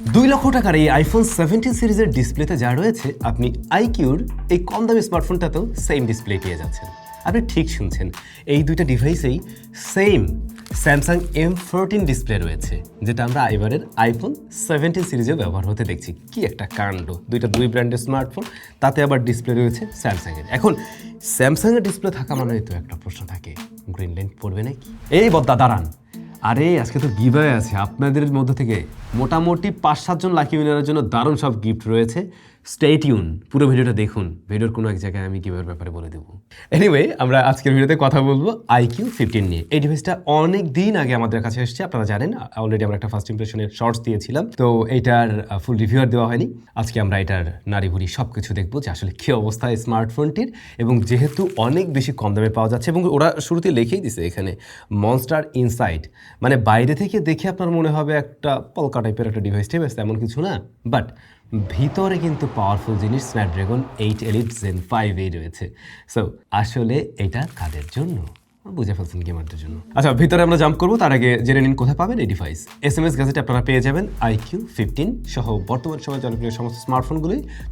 দুই লক্ষ টাকার এই আইফোন সেভেন্টিন সিরিজের ডিসপ্লেতে যা রয়েছে, আপনি আইকিউর এই কম দামি স্মার্টফোনটাতেও সেম ডিসপ্লে পেয়ে যাচ্ছেন। আপনি ঠিক শুনছেন, এই দুইটা ডিভাইসেই same Samsung M fourteen display রয়েছে, যেটা আমরা এবারের আইফোন সেভেন্টিন সিরিজে ব্যবহার হতে দেখছি। কি একটা কাণ্ড, দুইটা দুই ব্র্যান্ডের স্মার্টফোন তাতে আবার ডিসপ্লে রয়েছে স্যামসাংয়ের এখন স্যামসাংয়ের ডিসপ্লে থাকা মানে তো একটা প্রশ্ন থাকে গ্রিন লাইন পড়বে নাকি? এই বদ্দা, দাঁড়ান। আরে, আজকে তো গিভওয়ে আছে। আপনাদের মধ্যে থেকে মোটামুটি পাঁচ সাতজন লাকি উইনারের জন্য দারুণ সব গিফট রয়েছে। স্টে টিউন পুরো ভিডিওটা দেখুন। ভিডিওর কোনো এক জায়গায় আমি গিভের ব্যাপারে বলে দেবো। এনিওয়ে আমরা আজকের ভিডিওতে কথা বলব আইকিউ ফিফটিন নিয়ে। এই ডিভাইসটা অনেক দিন আগে আমাদের কাছে এসেছে, আপনারা জানেন অলরেডি আমরা একটা ফার্স্ট ইমপ্রেশনের শর্টস দিয়েছিলাম। তো এইটার ফুল রিভিউয়ার দেওয়া হয়নি। আজকে আমরা এটার নারী ভুড়ি সব কিছু দেখব যে আসলে কী অবস্থা এই স্মার্টফোনটির এবং যেহেতু অনেক বেশি কম দামে পাওয়া যাচ্ছে এবং ওরা শুরুতে লিখেই দিছে এখানে মনস্টার ইনসাইড মানে বাইরে থেকে দেখে আপনার মনে হবে একটা পলকা টাইপের একটা ডিভাইস ঠিক আছে তেমন কিছু না। বাট ভিতরে কিন্তু পাওয়ারফুল জিনিস Snapdragon eight elite gen five এই রয়েছে। সো আসলে এটা কাদের জন্য? বুঝে ফেলছেন গেমারদের জন্য। আচ্ছা ভিতরে আমরা জাম্প করব, তার আগে জেনে নিন কোথায় পাবেন এই device S M S gadget আপনারা পেয়ে যাবেন ফিফটিন সহ বর্তমান জনপ্রিয় সমস্ত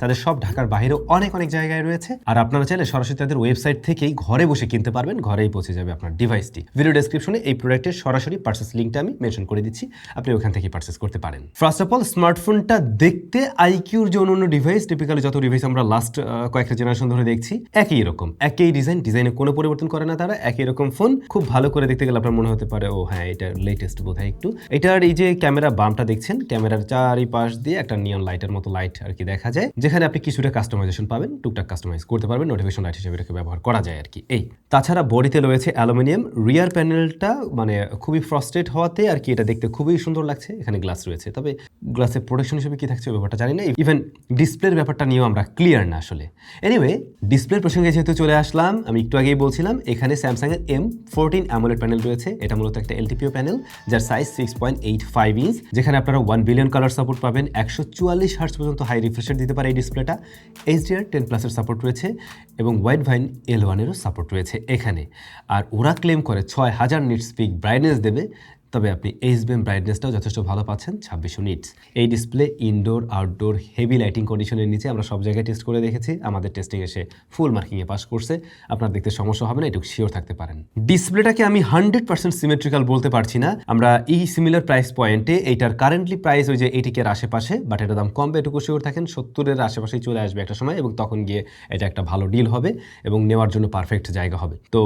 তাদের সব ঢাকার বাইরেও অনেক অনেক জায়গায় রয়েছে। আর আপনারা চাইলে সরাসরি তাদের ওয়েবসাইট থেকেই ঘরে বসে কিনতে পারবেন, ঘরেই পৌঁছে যাবে আপনার ডিভাইসটি ভিডিও ডেসক্রিপশনে এই প্রোডাক্টের সরাসরি পার্সেস লিঙ্কটা আমি মেনশন করে দিচ্ছি। আপনি ওখান থেকে পার্চেস করতে পারেন। ফার্স্ট অফ অল স্মার্টফোনটা দেখতে আইকিউর যে অন্য ডিভাইস টিপিক্যালি যত ডিভাইস আমরা লাস্ট কয়েকটা জেনারেশন ধরে দেখছি, একই রকম। একই ডিজাইন ডিজাইনে কোনো পরিবর্তন করে না তারা, একই রকম ফোন, খুব ভালো করে দেখতে গেলে আপনার মনে হতে পারে, ও হ্যাঁ এটা লেটেস্ট বোধ একটু। এটার এই যে ক্যামেরা বামটা দেখছেন, ক্যামেরার চারিপাশ দিয়ে একটা নিয়ন লাইটের মতো লাইট আর কি দেখা যায়, যেখানে আপনি কিছুটা কাস্টমাইজেশন পাবেন, টুকটাক কাস্টমাইজ করতে পারবেন নোটিফিকেশন লাইট হিসেবে এটাকে ব্যবহার করা যায় আর কি। এই, তাছাড়া বডিতে রয়েছে অ্যালুমিনিয়াম রিয়ার প্যানেলটা মানে খুবই ফ্রস্টেড হওয়াতে আর কি এটা দেখতে খুবই সুন্দর লাগছে, এখানে গ্লাস রয়েছে। তবে গ্লাসের প্রোটেকশন হিসেবে কি থাকছে ব্যাপারটা জানি না ইভেন ডিসপ্লের ব্যাপারটা নিয়েও আমরা ক্লিয়ার না আসলে। এনিওয়ে ডিসপ্লের প্রসঙ্গে যেহেতু চলে আসলাম, আমি একটু আগেই বলছিলাম, এখানে স্যামসাংয়ের এম ফোরটিন অ্যামোলেড প্যানেল রয়েছে। এটা মূলত একটা এলটিপিও প্যানেল যার size six point eight five inch যেখানে আপনারা ওয়ান বিলিয়ন কালার সাপোর্ট পাবেন, একশো চুয়াল্লিশ হার্স পর্যন্ত হাই রিফ্রেশার দিতে পারে এই ডিসপ্লেটা এইচডিআর টেন প্লাসের সাপোর্ট রয়েছে, এবং হোয়াইট ভাইন এল ওয়ানেরও সাপোর্ট রয়েছে এখানে। আর ওরা ক্লেম করে ছয় হাজার নিট স্পিক ব্রাইটনেস দেবে তবে আপনি এইচবিএম ব্রাইটনেসটাও যথেষ্ট ভালো পাচ্ছেন, ছাব্বিশশো নিটস এই display indoor outdoor heavy lighting কন্ডিশনের নিচে আমরা সব জায়গায় টেস্ট করে দেখেছি। আমাদের টেস্টিং এসে ফুল মার্কিংয়ে পাস করছে। আপনার দেখতে সমস্যা হবে না, এটুকু শিওর থাকতে পারেন। ডিসপ্লেটাকে আমি হান্ড্রেড পার্সেন্ট সিমেট্রিক্যাল বলতে পারছি না। আমরা এই সিমিলার প্রাইস পয়েন্টে এইটার কারেন্টলি প্রাইস ওই যে এইটিকের আশেপাশে বাট এটার দাম কমবে, এটুকু শিওর থাকেন। সত্তরের আশেপাশেই চলে আসবে একটা সময় এবং তখন গিয়ে এটা একটা ভালো ডিল হবে এবং নেওয়ার জন্য পারফেক্ট জায়গা হবে। তো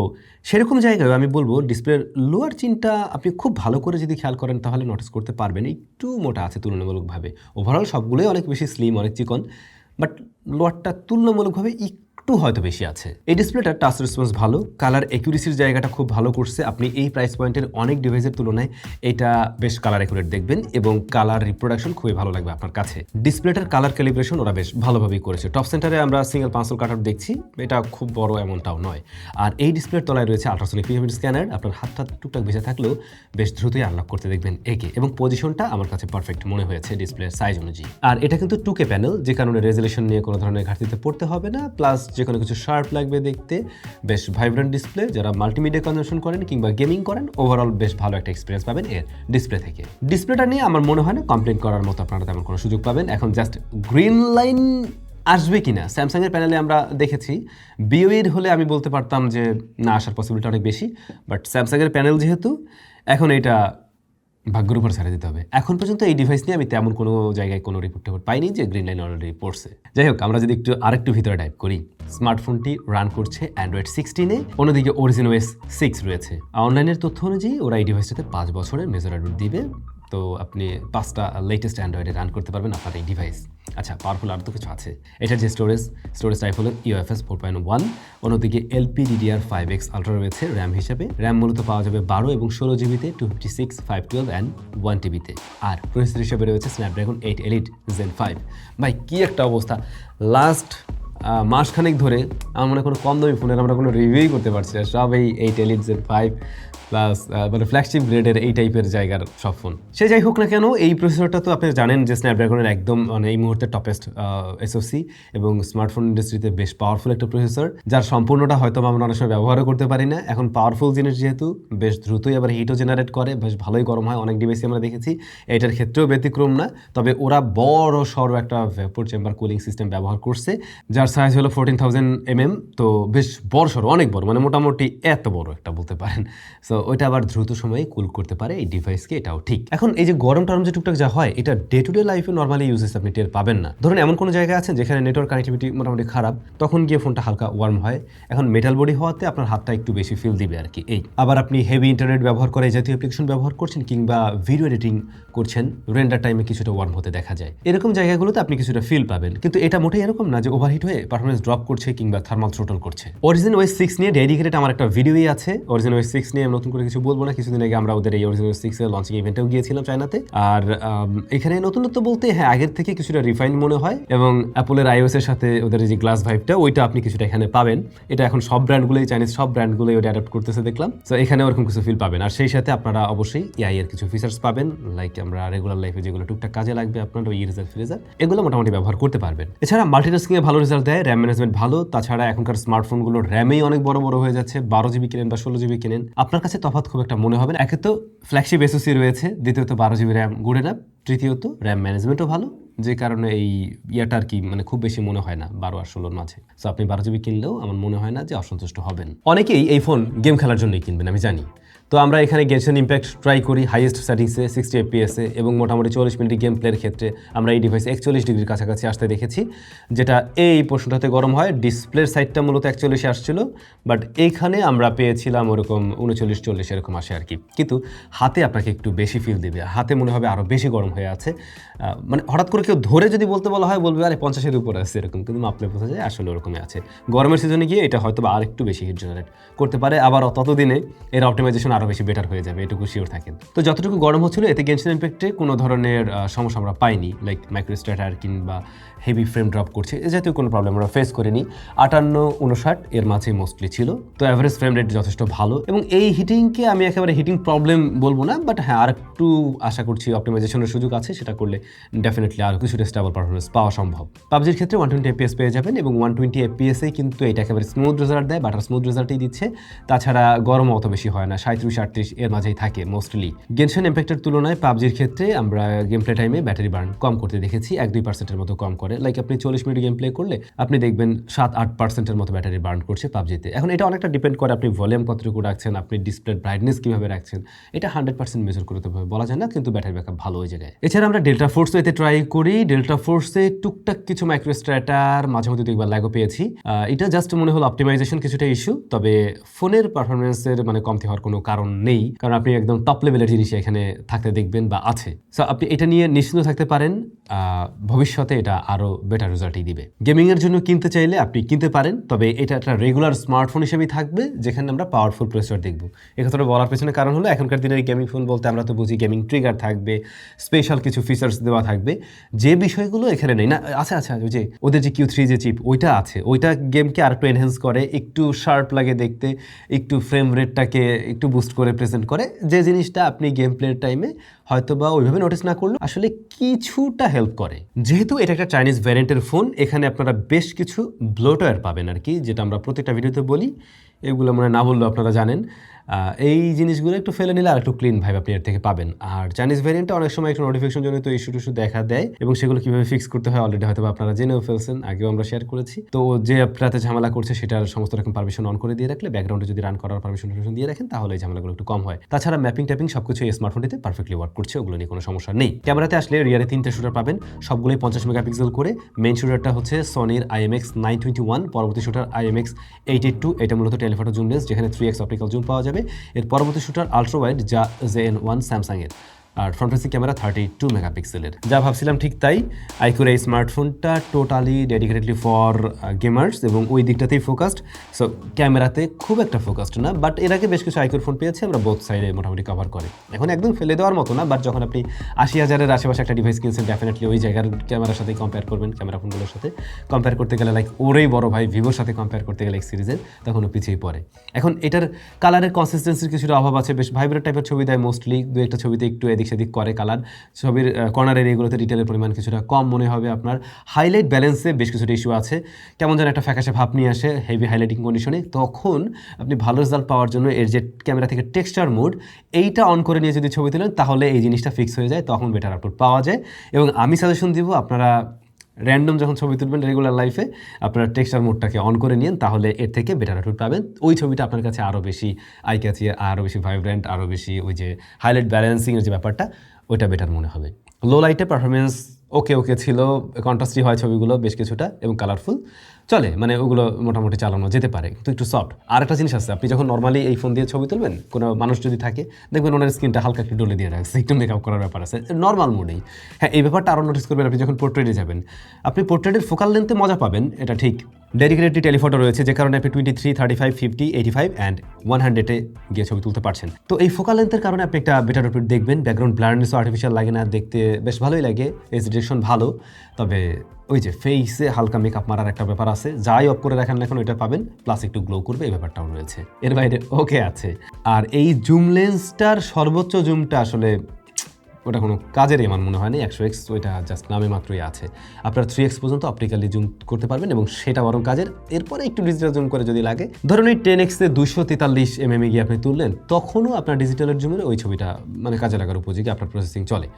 সেরকম জায়গায় আমি বলব ডিসপ্লের লোয়ার চিনটা আপনি খুব ভালো করে যদি খেয়াল করেন তাহলে নোটিস করতে পারবেন। একটু মোটা আছে তুলনামূলকভাবে। ওভারঅল সবগুলোই অনেক বেশি স্লিম অনেক চিকন বাট লোয়ারটা তুলনামূলকভাবে একটু হয়তো বেশি আছে। এই ডিসপ্লেটার টাচ রেসপন্স ভালো কালার একুরেসির জায়গাটা খুব ভালো করছে। আপনি এই প্রাইস পয়েন্টের অনেক ডিভাইসের তুলনায় এটা বেশ কালার একুরেট দেখবেন এবং কালার রিপ্রোডাকশন খুবই ভালো লাগবে আপনার কাছে। ডিসপ্লেটার কালার ক্যালিব্রেশন ওরা বেশ ভালোভাবেই করেছে। টপ সেন্টারে আমরা সিঙ্গেল পাঁচশো কাটার দেখছি, এটা খুব বড় এমনটাও নয়। আর এই ডিসপ্লের তলায় রয়েছে আল্ট্রাসোনিক ফিঙ্গারপ্রিন্ট স্ক্যানার আপনার হাতটা টুকটাক বেঁচে থাকলেও বেশ দ্রুতই আনলক করতে দেখবেন একে। এবং পজিশনটা আমার কাছে পারফেক্ট মনে হয়েছে ডিসপ্লের সাইজ অনুযায়ী। আর এটা কিন্তু টুকে প্যানেল যে কারণে রেজলিউশন নিয়ে কোনো ধরনের ঘাটতিতে পড়তে হবে না প্লাস যে কোনো কিছু শার্প লাগবে দেখতে, বেশ ভাইব্রেন্ট ডিসপ্লে যারা মাল্টিমিডিয়া কনজামশন করেন কিংবা গেমিং করেন ওভারঅল বেশ ভালো একটা এক্সপিরিয়েন্স পাবেন এর ডিসপ্লে থেকে। ডিসপ্লেটা নিয়ে আমার মনে হয় না কমপ্লেন করার মতো আপনারা তেমন কোনো সুযোগ পাবেন। এখন জাস্ট গ্রিন লাইন আসবে কি না স্যামসাংয়ের প্যানেলে আমরা দেখেছি। বিওইর হলে আমি বলতে পারতাম যে, না, আসার পসিবিলিটি অনেক বেশি বাট স্যামসাংয়ের প্যানেল যেহেতু, এখন এটা ভাগ্যের উপর ছেড়ে দিতে হবে। এখন পর্যন্ত এই ডিভাইস নিয়ে আমি তেমন কোনো জায়গায় কোনো রিপোর্ট টিপোর্ট পাইনি যে গ্রিন লাইন অলরেডি পড়ছে যাই হোক, আমরা যদি একটু আরেকটু ভিতরে টাইপ করি। স্মার্টফোনটি রান করছে অ্যান্ড্রয়েড সিক্সটিনে অন্যদিকে অরিজিন ওয়েস সিক্স রয়েছে। অনলাইনের তথ্য অনুযায়ী ওরা এই ডিভাইসটাতে পাঁচ বছরের মেজর দিবে। তো আপনি পাঁচটা লেটেস্ট অ্যান্ড্রয়েডে রান করতে পারবেন আপনার এই ডিভাইস আচ্ছা পাওয়ারফুল আর তো কিছু আছে। এটার যে স্টোরেজ স্টোরেজ টাইপ হলো ইউএফএস ফোর পয়েন্ট ওয়ান অন্যদিকে LP DDR five X ultra রয়েছে র্যাম হিসেবে। র্যাম মূলত পাওয়া যাবে বারো এবং ষোলো জিবিতে two fifty six five twelve and one টিবিতে আর প্রসেসর হিসেবে রয়েছে Snapdragon eight elite gen five ভাই, কী একটা অবস্থা। লাস্ট মাসখানেক ধরে আমার মনে কোনো কম দামি ফোনের আমরা কোনো রিভিউই করতে পারছি না। সব এই eight elite gen five plus মানে ফ্ল্যাগশিপ গ্রেডের এই টাইপের জায়গার সব ফোন সে যাই হোক না কেন, এই প্রসেসরটা তো আপনি জানেন যে স্ন্যাপড্রাগনের একদম মানে এই মুহূর্তে টপেস্ট এসওসি এবং স্মার্টফোন ইন্ডাস্ট্রিতে বেশ পাওয়ারফুল একটা প্রসেসর যার সম্পূর্ণটা হয়তো আমরা অনেক সময় ব্যবহারও করতে পারি না। এখন পাওয়ারফুল জিনিস যেহেতু, বেশ দ্রুতই আবার হিটও জেনারেট করে, বেশ ভালোই গরম হয়, অনেক ডিভাইসে আমরা দেখেছি। এটার ক্ষেত্রেও ব্যতিক্রম না, তবে ওরা বড় সড় একটা ভেপর চেম্বার কুলিং সিস্টেম ব্যবহার করছে, যার সাইজ হলো ফোরটিন থাউজেন্ড এমএম তো বেশ বড় সড়ো, অনেক বড় মানে মোটামুটি এত বড় একটা বলতে পারেন। সো ওইটা আবার দ্রুত সময়ে কুল করতে পারে এই ডিভাইসকে এটাও ঠিক। এখন এই যে গরম টরম যে টুকটাক যা হয়, এটা ডে টু ডে লাইফে নর্মালি ইউজেস আপনি টের পাবেন না। ধরুন এমন কোনো জায়গা আছে যেখানে নেটওয়ার্ক কানেক্টিভিটি মোটামুটি খারাপ, তখন গিয়ে ফোনটা হালকা ওয়ার্ম হয়। এখন মেটাল বডি হওয়াতে আপনার হাতটা একটু বেশি ফিল দিবে আর কি। এই, আবার আপনি হেভি ইন্টারনেট ব্যবহার করে জাতীয় অ্যাপ্লিকেশন ব্যবহার করছেন কিংবা ভিডিও এডিটিং করছেন রেন্ডার টাইমে কিছুটা ওয়ার্ম হতে দেখা যায়। এরকম জায়গাগুলোতে আপনি কিছুটা ফিল পাবেন। কিন্তু এটা মোটেই এরকম না যে ওভারহিট হয়ে পারফরমেন্স ড্রপ করছে কিংবা থার্মাল থ্রোটল করছে। অরিজিন ওয়েস সিক্স নিয়ে ডেডিকেটেড আমার একটা ভিডিওই আছে। অরিজিন ওয়েস সিক্স নিয়ে আমি নতুন করে কিছু বলব না। কিছুদিন আগে আমরা ওদের এই অরিজিন ওয়েস সিক্স এর লঞ্চিং ইভেন্টেও গিয়েছিলাম চায়নাতে আর এখানে নতুনত্ব বলতে হ্যাঁ আগের থেকে কিছুটা রিফাইন মনে হয় এবং অ্যাপলের আইওএস এর সাথে ওদের যে গ্লাস ভাইবটা ওইটা আপনি কিছুটা এখানে পাবেন। এটা এখন সব ব্র্যান্ডগুলোই চাইনিজ সব ব্র্যান্ডগুলোই ওটা অ্যাডাপ্ট করতেছে দেখলাম। তো এখানে ওরকম কিছু ফিল পাবেন। আর সেই সাথে আপনারা অবশ্যই এআই এর কিছু ফিচার্স পাবেন লাইক আমরা রেগুলার লাইফে যেগুলো টুকটাক কাজে লাগবে আপনার, ওই ইরেজার ফ্রিজার এগুলো মোটামুটি ব্যবহার করতে পারবেন। এছাড়া মাল্টিটাস্কিং এ ভালো রেজাল্ট দেয় র্যাম ম্যানেজমেন্ট ভালো। তাছাড়া এখনকার স্মার্টফোনগুলোর র্যামেই অনেক বড় বড় হয়ে যাচ্ছে। বারো জিবি কিনেন বা ষোলো জিবি কিনেন। আপনার কাছে তফাৎ খুব একটা মনে হবে না। একে তো ফ্ল্যাগশিপ এসোসি রয়েছে, দ্বিতীয়ত বারো জিবি র্যাম গুড়ে না, তৃতীয়ত র্যাম ম্যানেজমেন্টও ভালো, যে কারণে এই ইয়েটা আর কি মানে খুব বেশি মনে হয় না, বারো আর ষোলোর মাঝে। সো আপনি বারো জিবি কিনলেও আমার মনে হয় না যে অসন্তুষ্ট হবেন। অনেকেই এই ফোন গেম খেলার জন্যই কিনবেন, আমি জানি। তো আমরা এখানে গেনশন ইম্প্যাক্ট ট্রাই করি হাইয়েস্ট সেটিংসে সিক্সটি এফপিএসে এবং মোটামুটি চল্লিশ মিনিট গেম প্লের ক্ষেত্রে আমরা এই ডিভাইস একচল্লিশ ডিগ্রির কাছাকাছি আসতে দেখেছি, যেটা এই প্রশ্নটাতে গরম হয়। ডিসপ্লের সাইডটা মূলত একচল্লিশে আসছিল বাট এইখানে আমরা পেয়েছিলাম ওরকম উনচল্লিশ, চল্লিশ এরকম আসে আর কি। কিন্তু হাতে আপনাকে একটু বেশি ফিল দেবে, হাতে মনে হবে আরও বেশি গরম হয়ে আছে। মানে হঠাৎ করে কেউ ধরে যদি বলতে বলা হয়, বলবে, আরে, পঞ্চাশের উপরে আছে, এরকম, কিন্তু মাপলে বোঝা যায় আসলে ওরকমই আছে। গরমের সিজনে গিয়ে এটা হয়তো বা আরেকটু বেশি হিট জেনারেট করতে পারে। আবার ততদিনে এর অপটিমাইজেশন আরও বেশি বেটার হয়ে যাবে, এটুকু শিওর থাকেন। তো যতটুকু গরম হচ্ছিল, এতে গেনশন ইম্প্যাক্টে কোনো ধরনের সমস্যা আমরা পাইনি লাইক মাইক্রোস্ট্যাটার কিংবা হেভি ফ্রেম ড্রপ করছে। এ জাতীয় কোনো প্রবলেম আমরা ফেস করিনি। আটান্ন উনষাট এর মাঝে মোস্টলি ছিল। তো অ্যাভারেজ ফ্রেম রেট যথেষ্ট ভালো এবং এই হিটিংকে আমি একেবারে হিটিং প্রবলেম বলব না বাট হ্যাঁ আর একটু আশা করছি অপটিমাইজেশনের সুযোগ আছে, সেটা করলে ডেফিনেটলি আরও কিছুটা স্টেবল পারফরমেন্স পাওয়া সম্ভব। পাবজির ক্ষেত্রে ওয়ান টোয়েন্টি এপিএস পেয়ে যাবেন এবং ওয়ান টোয়েন্টি এপিএসেই কিন্তু এটা একেবারে স্মুথ রেজাল্ট দেয় বাটার স্মুথ রেজাল্টই দিচ্ছে। তাছাড়া গরম অত বেশি হয় না সাঁত্রিশ আটত্রিশ এর মাঝেই থাকে মোস্টলি গেনশন ইম্প্যাক্টের তুলনায় পাবজির ক্ষেত্রে আমরা গেম প্লে টাইমে ব্যাটারি বার্ন কম করতে দেখেছি, এক দুই পার্সেন্টের মতো কম করে লাইক আপনি চল্লিশ মিনিট গেম প্লে করলে আপনি দেখবেন সাত, আট পার্সেন্টের মতো ব্যাটারি বার্ন করছে পাবজিতে। এখন এটা অনেকটা ডিপেন্ড করে আপনি ভলিউম কতটুকু রাখছেন, আপনি ডিসপ্লে ব্রাইটনেস কীভাবে রাখছেন, এটা হান্ড্রেড পার্সেন্ট মেজার করতে হবে বলা যায় না, কিন্তু ব্যাটারি ব্যাকআপ ভালো ওই জায়গায়। এছাড়া আমরা ডেল্টা ফোর্স এতে ট্রাই করি। ডেল্টা ফোর্সে টুকটাক কিছু মাইক্রোস্ট্র্যাটার মাঝে মধ্যে দুইবার লাগও পেয়েছি। এটা জাস্ট মনে হলো অপটিমাইজেশন কিছুটা ইস্যু তবে ফোনের পারফরমেন্সের মানে কমতি হওয়ার কোনো কারণ নেই, কারণ আপনি একদম টপ লেভেলের জিনিস এখানে থাকতে দেখবেন বা আছে। সো আপনি এটা নিয়ে নিশ্চিন্ত থাকতে পারেন। ভবিষ্যতে এটা আরও বেটার রেজাল্টই দিবে। গেমিংয়ের জন্য কিনতে চাইলে আপনি কিনতে পারেন, তবে এটা একটা রেগুলার স্মার্টফোন হিসেবেই থাকবে, যেখানে আমরা পাওয়ারফুল প্রসেসর দেখব। এ কথাটা বলার পেছনে কারণ হলো, এখনকার দিনের গেমিং ফোন বলতে আমরা তো বুঝি গেমিং ট্রিগার থাকবে স্পেশাল কিছু ফিচার্স দেওয়া থাকবে। যে বিষয়গুলো এখানে নেই, না আছে আছে ওই যে ওদের যে কিউ থ্রি যে চিপ ওইটা আছে, ওইটা গেমকে আর একটু এনহ্যান্স করে, একটু শার্প লাগে দেখতে, একটু ফ্রেম রেটটাকে একটু বুস্ট করে প্রেজেন্ট করে, যে জিনিসটা আপনি গেম প্লের টাইমে হয়তো বা ওইভাবে নোটিস না করলেও আসলে কিছুটা হেল্প করে। যেহেতু এটা একটা চাইনিজ ভ্যারিয়েন্টের ফোন এখানে আপনারা বেশ কিছু ব্লোটওয়্যার পাবেন আর কি যেটা আমরা প্রত্যেকটা ভিডিওতে বলি। এগুলো মানে না বললেও আপনারা জানেন। এই জিনিসগুলো একটু ফেলে নিলে আর একটু ক্লিন ভাইব আপনি এর থেকে পাবেন। আর চাইনিজ ভ্যারিয়েন্টে অনেক সময় একটু নোটিফিকেশন জনিত ইস্যু টিস্যু দেখা দেয় এবং সেগুলো কীভাবে ফিক্স করতে হয় অলরেডি হয়তো আপনারা জেনেও ফেলছেন, আগেও আমরা শেয়ার করেছি। তো যে অ্যাপটাতে ঝামেলা করছে সেটার সমস্ত রকম পারমিশন অন করে দিয়ে রাখলে ব্যাকগ্রাউন্ডে যদি রান করার পারমিশন টারমিশন দিয়ে রাখেন তাহলে এই ঝামেলাগুলো একটু কম হয়। তাছাড়া ম্যাপিং ট্যাপিং সবকিছু এই স্মার্টফোনটিতে পারফেক্টলি ওয়ার্ক করছে, ওগুলো নিয়ে কোনো সমস্যা নেই। ক্যামেরাতে আসলে রিয়ারে তিনটে শুটার পাবেন, সবগুলোই পঞ্চাশ মেগাপিক্সেল করে। মেইন শুটারটা হচ্ছে সনির আইএমএক্স নাইন টোয়েন্টি ওয়ান পরবর্তী shooter IMX eight eight two এটা মূলত টেলিফটো জুম লেন্স যেখানে থ্রি এক্স অপটিক্যাল জুম পাওয়া যাবে। এর পরবর্তী শুটার আলট্রা ওয়াইড যা জে এন ওয়ান স্যামসাংয়ের। আর front facing camera thirty two মেগাপিক্সেলের যা ভাবছিলাম ঠিক তাই, আইকুর এই স্মার্টফোনটা টোটালি ডেডিকেটেডলি ফর গেমার্স এবং ওই দিকটাতেই ফোকাসড সো ক্যামেরাতে খুব একটা ফোকাসড না বাট এর আগে বেশ কিছু আইকুর ফোন পেয়েছি, আমরা বোথ সাইডে মোটামুটি কভার করে। এখন একদম ফেলে দেওয়ার মতো না বাট যখন আপনি আশি হাজারের আশেপাশে একটা ডিভাইস কিনছেন ডেফিনেটলি ওই জায়গার ক্যামেরার সাথে কম্পেয়ার করবেন ক্যামেরা ফোনগুলোর সাথে। কম্পেয়ার করতে গেলে লাইক ওরেই বড় ভাই ভিভোর সাথে কম্পেয়ার করতে গেলে এক সিরিজের তখন পিছিয়ে পড়ে। এখন এটার কালারের কনসিস্টেন্সির কিছুটা অভাব আছে, বেশ ভাইব্রেট টাইপের ছবি দেয় মোস্টলি দু একটা ছবিতে একটু এদিক সেদিক করে কালার। ছবির কর্নারের এগুলোতে ডিটেলের পরিমাণ কিছুটা কম মনে হবে আপনার। হাইলাইট ব্যালেন্সে বেশ কিছুটা ইস্যু আছে। কেমন যেন একটা ফ্যাকাশে ভাব নিয়ে আসে হেভি হাইলাইটিং কন্ডিশনে তখন আপনি ভালো রেজাল্ট পাওয়ার জন্য এর যে ক্যামেরা থেকে টেক্সচার মুড এইটা অন করে নিয়ে যদি ছবি তুলেন, তাহলে এই জিনিসটা ফিক্স হয়ে যায়, তখন বেটার আউটপুট পাওয়া যায়। এবং আমি সাজেশন দিব, আপনারা র্যান্ডম যখন ছবি তুলবেন রেগুলার লাইফে আপনার টেক্সচার মোডটাকে অন করে নিন, তাহলে এর থেকে বেটার আউটপুট পাবেন। ওই ছবিটা আপনার কাছে আরও বেশি আই ক্যাচি আরও বেশি ভাইব্রেন্ট আরও বেশি ওই যে হাইলাইট ব্যালেন্সিংয়ের যে ব্যাপারটা, ওইটা বেটার মনে হবে। লো লাইটে পারফরমেন্স ওকে ওকে ছিল। কন্ট্রাস্টি হয় ছবিগুলো বেশ কিছুটা এবং কালারফুল চলে মানে ওগুলো মোটামুটি চালানো যেতে পারে, কিন্তু একটু সফট আর একটা জিনিস আছে, আপনি যখন নর্মালি এই ফোন দিয়ে ছবি তুলবেন, কোনো মানুষ যদি থাকে, দেখবেন ওনার স্ক্রিনটা হালকা একটু ডলে দিয়ে রাখছে, একটু মেকআপ করার ব্যাপার আছে নর্মাল মোডেই হ্যাঁ এই ব্যাপারটা আরও নোটিস করবেন, আপনি যখন পোর্ট্রেটে যাবেন, আপনি পোর্ট্রেটের ফোকাল লেন্থে মজা পাবেন, এটা ঠিক। ডেডিকেটেড টেলিফোটো রয়েছে, যে কারণে আপনি twenty three thirty five fifty eighty five and one হান্ড্রেডে গিয়ে ছবি তুলতে পারছেন। তো এই ফোকাল লেন্থের কারণে আপনি একটা বেটার আউটপুট দেখবেন ব্যাকগ্রাউন্ড ব্লার্নেসও আর্টিফিশিয়াল লাগে না, দেখতে বেশ ভালোই লাগে এজ ডিরেকশন ভালো, তবে ওই যে ফেসে হালকা মেকআপ মারার একটা ব্যাপার আছে। যাই অফ করে রাখেন এখন ওইটা পাবেন। প্লাস একটু গ্লো করবে, এই ব্যাপারটাও রয়েছে। এর বাইরে ওকে আছে। আর এই জুম লেন্সটার সর্বোচ্চ জুমটা আসলে ওটা কোনো কাজেরই আমার মনে হয় না একশো এক্স ওইটা জাস্ট নামে মাত্রই আছে। আপনারা থ্রি এক্স পর্যন্ত অপটিক্যালি জুম করতে পারবেন এবং সেটা বরং কাজের। এরপরে একটু ডিজিটাল জুম করে যদি লাগে, ধরুন এই টেন এক্সে দুশো তেতাল্লিশ এম এম গিয়ে আপনি তুললেন, তখনও আপনার ডিজিটালের জুমের ওই ছবিটা মানে কাজে লাগার উপযোগী, আপনার প্রসেসিং চলে।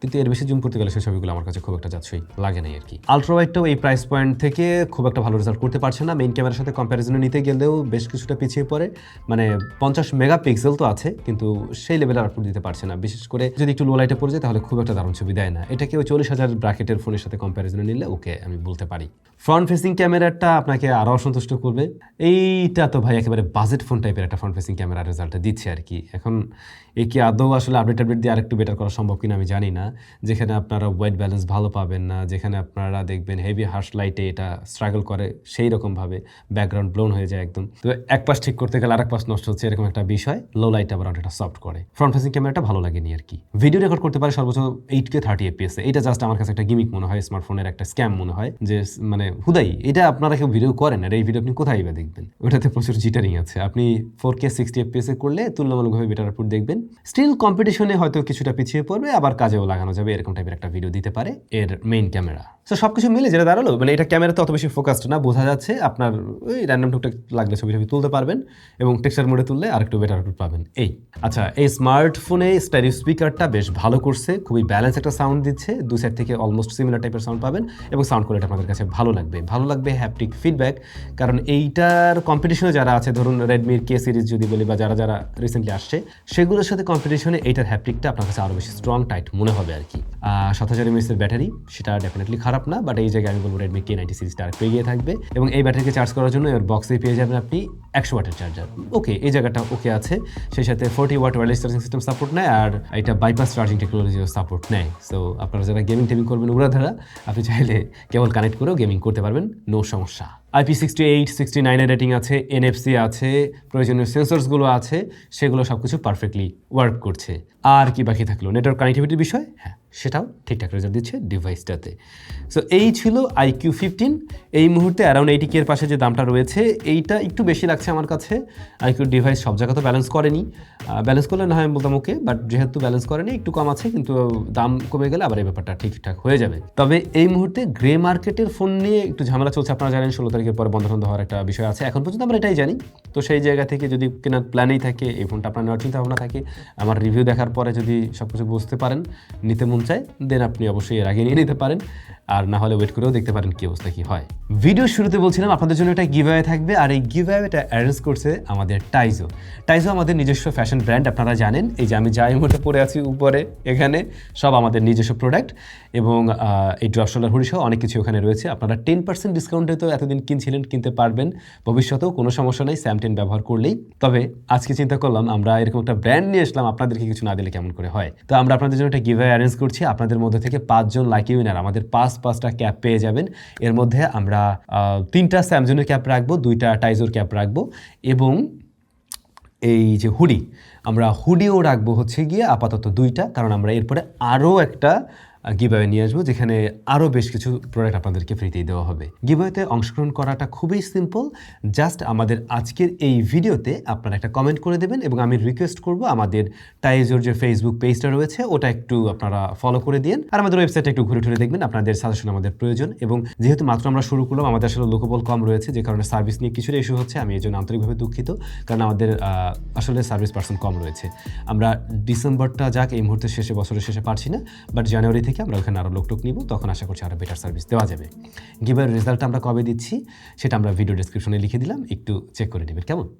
কিন্তু এর বেশি জুম করতে গেলে সেই ছবিগুলো আমার কাছে খুব একটা যাচ্ছই, লাগে নাই আর কি। আলট্রাওয়াইডটাও এই প্রাইস পয়েন্ট থেকে খুব একটা ভালো রেজাল্ট করতে পারছে না। মেইন ক্যামেরার সাথে কম্প্যারিজনে নিতে গেলেও বেশ কিছুটা পিছিয়ে পড়ে। মানে পঞ্চাশ মেগা পিক্সেল তো আছে, কিন্তু সেই লেভেলের আউটপুট দিতে পারছে না। বিশেষ করে যদি একটু লো লাইটে পড়ে যায়, তাহলে খুব একটা দারুণ ছবি দেয় না। এটাকে ওই চল্লিশ হাজার ব্র্যাকেটের ফোনের সাথে কম্প্যারিজনে নিলে, ওকে, আমি বলতে পারি। ফ্রন্ট ফেসিং ক্যামেরাটা আপনাকে আরও অসন্তুষ্ট করবে। এইটা তো ভাই একেবারে বাজেট ফোন টাইপের একটা ফ্রন্ট ফেসিং ক্যামেরা রেজাল্টটা দিচ্ছে আর কি। এখন একে আদৌ আসলে আপডেট আপডেট দিয়ে আরেকটু বেটার করা সম্ভব কিনা আমি জানি না। যেখানে আপনারা ওয়েট ব্যালেন্স ভালো পাবেন না, যেখানে আপনারা দেখবেন হেভি হার্শ লাইটে এটা স্ট্রাগল করে, সেই রকমভাবে ব্যাকগ্রাউন্ড ব্লোন হয়ে যায় একদম। তো এক পাশ ঠিক করতে গেলে আরেক পাশ নষ্ট হচ্ছে এরকম একটা বিষয় লো লাইট আবার অনেকটা সফট করে। ফ্রন্ট ফেসিং ক্যামেরাটা ভালো লাগেনি আর কি। ভিডিও রেকর্ড করতে পারে সর্বোচ্চ এইট কে থার্টি এপিএস এটা জাস্ট আমার কাছে একটা গিমিক মনে হয় স্মার্টফোনের একটা স্ক্যাম মনে হয়, যে মানে হুদাই, এটা আপনারা কেউ ভিডিও করেন আর এই ভিডিও আপনি কোথায় বা দেখবেন? ওটাতে প্রচুর জিটারিং আছে। আপনি ফোর কে সিক্সটি এপিএস এ করলে তুলনামূলকভাবে বেটার আউটপুট দেখবেন। স্টিল কম্পিটিশনে হয়তো কিছুটা পিছিয়ে পড়বে, আবার কাজেও লাগানো যাবে, এরকম টাইপের একটা ভিডিও দিতে পারে এর মেইন ক্যামেরা তো সব কিছু মিলে যেটা দাঁড়াল মানে এটা ক্যামেরাতে অত বেশি ফোকাসড না, বোঝা যাচ্ছে আপনার ওই র্যান্ডম টুকটাক লাগলে ছবি ছবি তুলতে পারবেন এবং টেক্সচার মোডে তুললে আরেকটু বেটার আউটপুট পাবেন। এই আচ্ছা এই স্মার্টফোনে স্টাইরিও স্পিকারটা বেশ ভালো করছে, খুবই ব্যালেন্স একটা সাউন্ড দিচ্ছে, দু সাইড থেকে অলমোস্ট সিমিলার টাইপের সাউন্ড পাবেন এবং সাউন্ড কোয়ালিটি আপনাদের কাছে ভালো লাগবে। ভালো লাগবে হ্যাপটিক ফিডব্যাক কারণ এইটার কম্পিটিশনে যারা আছে, ধরুন রেডমির কে সিরিজ যদি বলি বা যারা যারা রিসেন্টলি আসছে, সেগুলোর সাথে কম্পিটিশনে এইটার হ্যাপটিকটা আপনার কাছে আরও বেশি স্ট্রং টাইট মনে হবে। আর কি। সাত হাজার এমএসের ব্যাটারি, সেটা ডেফিনেটলি খারাপ না বাট এই জায়গায় আমি বলব রেডমি কে নাইনটি সিরিজটা আরেকটু এগিয়ে থাকবে। এবং এই ব্যাটারিকে চার্জ করার জন্য এর বক্সে পেয়ে যাবেন আপনি একশো ওয়াটের চার্জার ওকে এই জায়গাটা ওকে আছে। সেই সাথে forty watt wireless charging system support নেয়, আর এটা বাইপাস চার্জিং টেকনোলজিও সাপোর্ট নেয়। সো আপনারা যারা গেমিং টেমিং করবেন ওগুলো ধারা আপনি চাইলে কেবল কানেক্ট করেও গেমিং করতে পারবেন নো সমস্যা। আইপি সিক্সটি এইট সিক্সটি নাইনের রেটিং আছে এনএফসি আছে, প্রয়োজনীয় সেন্সরসগুলো আছে, সেগুলো সব কিছু পারফেক্টলি ওয়ার্ক করছে। আর কি বাকি থাকল? নেটওয়ার্ক কানেক্টিভিটির বিষয়? হ্যাঁ সেটাও ঠিকঠাক রেজাল্ট দিচ্ছে ডিভাইসটাতে সো এই ছিল আইকিউ ফিফটিন এই মুহূর্তে অ্যারাউন্ড এইটি এর পাশে যে দামটা রয়েছে, এইটা একটু বেশি লাগছে আমার কাছে। আইকিউ ডিভাইস সব জায়গা তো ব্যালেন্স করেনি। ব্যালেন্স করলে না হয় আমি বলতাম ওকে বাট যেহেতু ব্যালেন্স করেনি, একটু কম আছে, কিন্তু দাম কমে গেলে আবার এই ব্যাপারটা ঠিকঠাক হয়ে যাবে। তবে এই মুহূর্তে গ্রে মার্কেটের ফোন নিয়ে একটু ঝামেলা চলছে, আপনারা জানেন, ষোলো তারিখের পরে বন্ধ বন্ধ হওয়ার একটা বিষয় আছে। এখন পর্যন্ত আমরা এটাই জানি। তো সেই জায়গা থেকে যদি কেনার প্ল্যানেই থাকে, এই ফোনটা আপনার নেওয়ার চিন্তা ভাবনা থাকে, আমার রিভিউ দেখার পরে যদি সব কিছু বুঝতে পারেন, নিতে মন চায় দেন আপনি অবশ্যই এর আগে নিয়ে নিতে পারেন। আর না হলে ওয়েট করেও দেখতে পারেন কি অবস্থা, কি হয়। ভিডিও শুরুতে বলছিলাম, আপনাদের জন্য একটা গিভঅ্যাওয়ে থাকবে, আর এই গিভঅ্যাওয়েটা অ্যারেঞ্জ করছে আমাদের টাইজো টাইজো আমাদের নিজস্ব ফ্যাশন ব্র্যান্ড আপনারা জানেন। এই যে আমি যাই মুহূর্তে পরে আছি উপরে, এখানে, সব আমাদের নিজস্ব প্রোডাক্ট এবং এই ড্রপ শোল্ডার হুডি সহ অনেক কিছু ওখানে রয়েছে। আপনারা টেন পার্সেন্ট ডিসকাউন্টে তো এতদিন কিনছিলেন, কিনতে পারবেন। ভবিষ্যতেও কোনো সমস্যা নেই স্যামটেন ব্যবহার করলেই। তবে, আজকে চিন্তা করলাম, আমরা এরকম একটা ব্র্যান্ড নিয়ে আসলাম, আপনাদেরকে কিছু না দিলে কেমন করে হয়? তো আমরা আপনাদের জন্য একটা গিভে অ্যারেঞ্জ করছি। আপনাদের মধ্যে থেকে পাঁচজন লাকি উইনার আমাদের পাঁচ পাঁচটা ক্যাপ পেয়ে যাবেন। এর মধ্যে আমরা তিনটা স্যামজনের ক্যাপ রাখব, দুইটা টাইজোর ক্যাপ রাখব এবং এই যে হুডি, আমরা হুডিও রাখব হচ্ছে গিয়ে আপাতত দুইটা, কারণ আমরা এরপরে আরও একটা গিভাওয়ে নিয়ে আসব, যেখানে আরও বেশ কিছু প্রোডাক্ট আপনাদেরকে ফ্রিতেই দেওয়া হবে। গিভাওয়েতে অংশগ্রহণ করাটা খুবই সিম্পল জাস্ট আমাদের আজকের এই ভিডিওতে আপনারা একটা কমেন্ট করে দেবেন এবং আমি রিকোয়েস্ট করব আমাদের টাইজোর যে ফেসবুক পেজটা রয়েছে, ওটা একটু আপনারা ফলো করে দিন। আর আমাদের ওয়েবসাইটে একটু ঘুরে ঘুরে দেখবেন, আপনাদের সাজেশন আমাদের প্রয়োজন এবং যেহেতু মাত্র আমরা শুরু করলাম, আমাদের আসলে লোকবল কম রয়েছে, যে কারণে সার্ভিস নিয়ে কিছুটা ইস্যু হচ্ছে, আমি এই জন্য আন্তরিকভাবে দুঃখিত, কারণ আমাদের আসলে সার্ভিস পার্সন কম রয়েছে। আমরা ডিসেম্বরটা যাক, এই মুহূর্তে শেষে, বছরের শেষে পারছি না বাট জানুয়ারি থেকে আমরা ওখানে আরও লোকটোক নিব, তখন আশা করছি আরও বেটার সার্ভিস দেওয়া যাবে। গিভার রেজাল্ট আমরা কবে দিচ্ছি, সেটা আমরা ভিডিও ডিসক্রিপশনে লিখে দিলাম, একটু চেক করে নেবেন, কেমন?